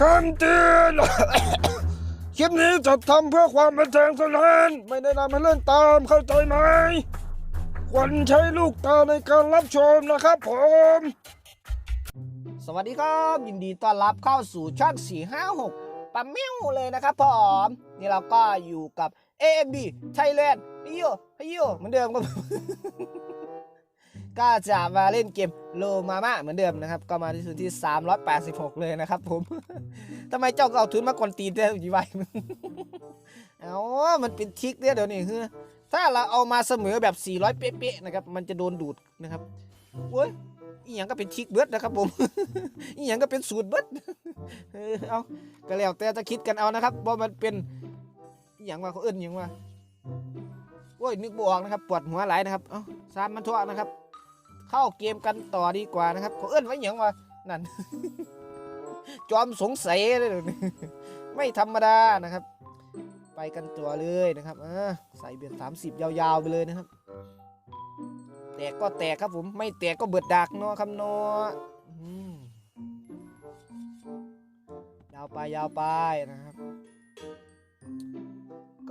คำเตือนคลิปนี้จัดทำเพื่อความบันเทิงเท่านั้น ไม่ได้นำให้เล่นตามเข้าใจไหม ควรใช้ลูกตาในการรับชมนะครับผม สวัสดีครับ ยินดีต้อนรับเข้าสู่ช่อง456ปั๊มมิ้วเลยนะครับผม นี่เราก็อยู่กับ AMB Thailand ฮิโยฮิโยเหมือนเดิมครับ ก็จะมาเล่นเกมโลมาม่าเหมือนเดิมนะครับ ก็มาที่ทุนที่ 386 เลยนะครับผม ทำไมเจ้าก็เอาทุนมากวนตีนได้ยี่ไวเอามันเป็นทิกเนี่ยเดี๋ยวนี้คือถ้าเราเอามาเสมอแบบ 400 เป๊ะๆนะครับ มันจะโดนดูดนะครับโอ้ยอีหยังก็เป็นทิกเบิร์ดนะครับผม อีหยังก็เป็นสูตรเบิดเออเอาก็แล้วแต่จะคิดกันเอานะครับว่ามันเป็นอีหยังว่าเขาเอิ้นอิหยังว่าโอ้ยนึกบออกนะครับปวดหัวไหลายนะครับ เอ้าซามมันทั่วนะครับ เข้าเกมกันต่อดีกว่านะครับเขาเอิ้นว่าอย่างว่านั่น จอมสงสัยเลยไม่ธรรมดานะครับ ไปกันตัวเลยนะครับอ่าใส่เบียดสามสิบยาวๆไปเลยนะครับ แตกก็แตกครับผม ไม่แตกก็เบิดดักเนาะครับเนาะยาวไปยาวไปนะครับ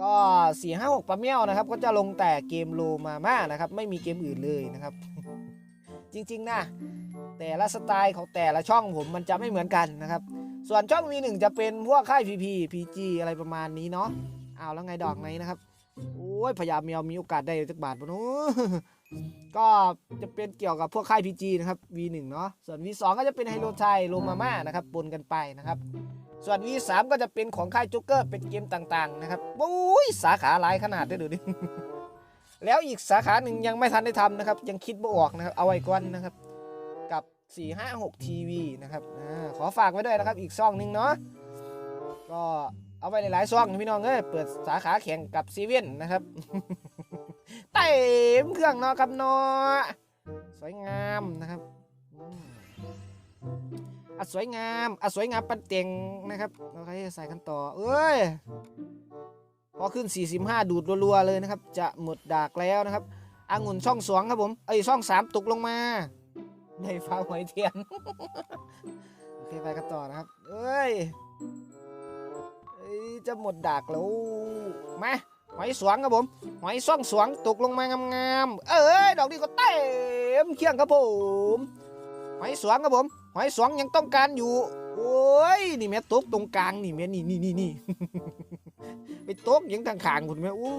ก็สี่ห้าหกปลาเมี่ยวนะครับ ก็จะลงแต่เกมโลมาม่านะครับ ไม่มีเกมอื่นเลยนะครับ จริงๆนะแต่ละสไตล์ของแต่ละช่องผมมันจะไม่เหมือนกันนะครับ ส่วนช่อง V1 จะเป็นพวกค่าย PP PG อะไรประมาณนี้เนาะเอาแล้วไงดอกไหนนะครับโอ้ยพยายามเมียวมีโอกาสได้จักบาทปะเนาะก็จะเป็นเกี่ยวกับพวกค่าย PG นะครับ V1 เนาะส่วน V2 ก็จะเป็นไฮโลไทยโลมาม่านะครับปนกันไปนะครับส่วน V3 ก็จะเป็นของค่ายจ็กเกอร์เป็นเกมต่างๆนะครับโอ้ยสาขาหลายขนาดได้ดูดิ แล้วอีกสาขาหนึ่งยังไม่ทันได้ทำนะครับ ยังคิดไม่ออกนะครับ เอาไว้ก่อนนะครับ กับ 456 TV นะครับอขอฝากไว้ด้วยนะครับ อีกซ่องหนึ่งเนาะก็เอาไว้หลายๆซ่องพี่น้องเอ้ยเปิดสาขาแข่งกับซีเว่นนะครับเต็มเครื่องเนาะครับเนาะสวยงามนะครับอะสวยงามอะสวยงามปันเต็งนะครับเราใครใส่กันต่อเอ้ย พอขึ้น 45 ดูดรัวๆเลยนะครับ จะหมดดากแล้วนะครับองุ่นช่องสองครับผมเอ้ยช่องสามตกลงมาในฟ้าหอยเทียนโอเคไปกันต่อนะครับเอ้ยเอ้ยจะหมดดากแล้วมาหอยสวงครับผมหอยซ่องสวงตกลงมางามๆเอ้ยดอกนี้ก็เต็มเคียงครับผมหอยสวงครับผมหอยสวงยังต้องการอยู่โอ้ยนี่แม่ตกตรงกลางนี่แม่นี่นี่นี่นี่ ไปตกยังทางขางคุณแม่อู้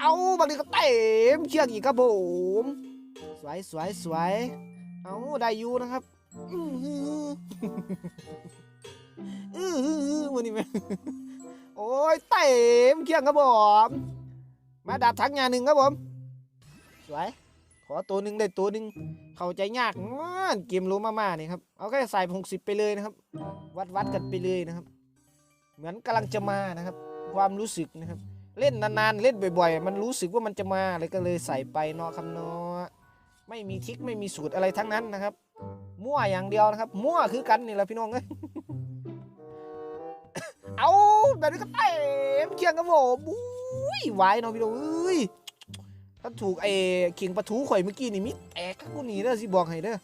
เอาบางทีก็เต็มเชือกอีกครับผม สวยสวยสวยเอาได้อยู่นะครับอื้อหืออือหือวันนี้แม่โอ้ยเต็มเคียงครับผมมาดาบถังงานหนึ่งครับผม สวย ขอตัวหนึ่งได้ตัวหนึ่งเข้าใจยากมากเกมรู้มากๆนี่ครับ เอาแค่ใส่หกสิบไปเลยนะครับ วัดวัดกันไปเลยนะครับ เหมือนกำลังจะมานะครับ ความรู้สึกนะครับ เล่นนานๆเล่นบ่อย ๆ มันรู้สึกว่ามันจะมาเลยก็เลยใส่ไปเนาะคำเนาะไม่มีทิกไม่มีสูตรอะไรทั้งนั้นนะครับ มั่วอย่างเดียวนะครับ มั่วคือกันนี่แหละพี่น้องเอ้ยเอาแบบนี้ก็เต็มเคียงครับผมอุ้ยไหวเนาะพี่น้องเอ้ยถ้าถูกไอ้เคียงปะทูข่อยเมื่อกี้นี่มิแตกกูหนีเด้อสิบอกให้เด้อ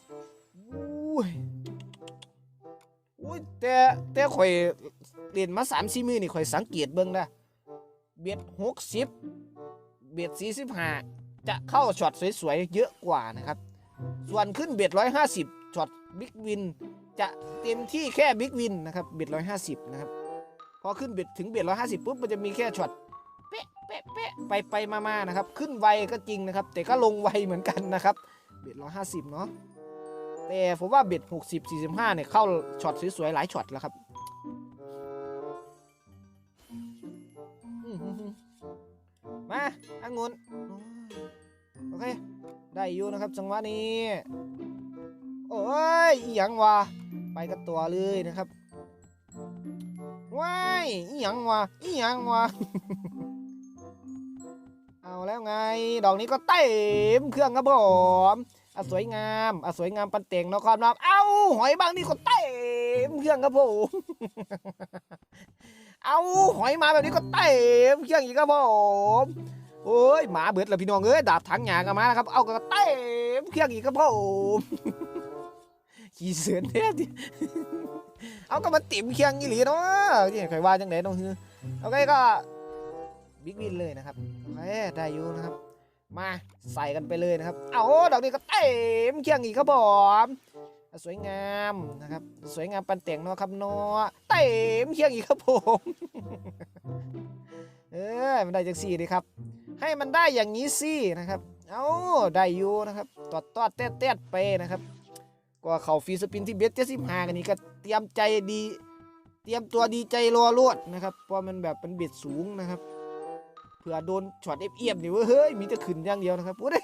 อุ้ยอุ้ยแต่แต่ข่อย เรียนมาสามสี่มือนี่ข่อยสังเกตเบิ่งนะเบียดหกสิบเบียดสี่สิบห้าจะเข้าช็อตสวยๆเยอะกว่านะครับ ส่วนขึ้นเบียดร้อยห้าสิบช็อตบิ๊กวินจะเต็มที่แค่บิ๊กวินนะครับเบียดร้อยห้าสิบนะครับพอขึ้นเบ็ดถึงเบ็ดร้อยห้าสิบปุ๊บมันจะมีแค่ช็อตเป๊ะเป๊ะเป๊ะไปไปมามานะครับ ขึ้นไวก็จริงนะครับ แต่ก็ลงไวเหมือนกันนะครับ เบ็ดร้อยห้าสิบเนาะแต่ผมว่าเบ็ดหกสิบสี่สิบห้าเนี่ยเข้าช็อตสวยๆหลายช็อตแล้วครับ อังุนโอเค ได้อยู่นะครับจังหวะนี้ โอ้ยอหยังวะไปกันตัวเลยนะครับว้ายอีหยังวะอีหยังวะเอาแล้วไง ดอกนี้ก็เต็มเครื่องครับผมอะสวยงามอะสวยงามปันเต่งนาะครับน้ำเอ้าหอยบางนี่ก็เต็มเครื่องครับผมเอาหอยมาแบบนี้ก็เต็มเครื่องอีกครับผม โอ้ยหมาเบิดแล้วพี่น้องเอ้ยดาบถังหยางกันมานะครับ เอาก็เต็มเครื่องอีกครับผมขี่เสือเนี่ยเอาก็มันติ่มเคียงอีหลีเนาะที่ใครว่าจังไหนน้องฮือโอเคก็บิ๊กวินเลยนะครับโอเคได้อยู่นะครับ มาใส่กันไปเลยนะครับ เอาดอกนี้ก็เต็มเคียงอีกครับผมสวยงามนะครับ สวยงามปันแต่งเนาะครับเนาะเต็มเคียงอีกครับผม เออมันได้จังสี่ดีครับ ให้มันได้อย่างนี้สินะครับ เอาได้อยู่นะครับตอดตอดแตดแตไปนะครับ ก็เขาฟีสปินที่เบสเจ็ดสิบห้ากันนี้ก็เตรียมใจดี เตรียมตัวดีใจรอรวดนะครับ เพราะมันแบบเป็นเบ็ดสูงนะครับ เผื่อโดนช็อตเอฟเอียบนี่เว้ยเฮ้ย มีแต่ขึ้นอย่างเดียวนะครับพูดได้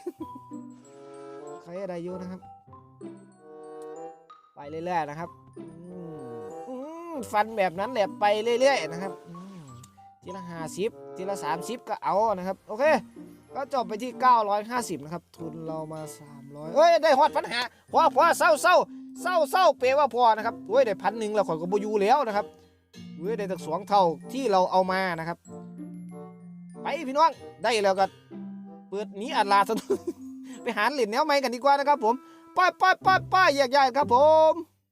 ใครอะไรอยู่นะครับ ไปเรื่อยๆนะครับอืมอืมฟันแบบนั้นแหละไปเรื่อยๆนะครับทีละห้าสิบ ทีละสามสิบก็เอานะครับ โอเค ก็จบไปที่ 950 นะครับ ทุนเรามา 300เอ้ย ได้ฮอดปัญหาพอพอเศร้าเศร้าเศร้าเศร้าเปว่าพอนะครับเฮ้ย ได้พันหนึ่งแล้วขอยก็บอยูแล้วนะครับเฮ้ย ได้ตั้งสองเท่าที่เราเอามานะครับ ไปพี่น้อง ได้แล้วก็เปิดนี้อัดลาสนุไปหาเหรียญแนวใหม่กันดีกว่านะครับผมไปไปไปไปแยกย้ายครับผม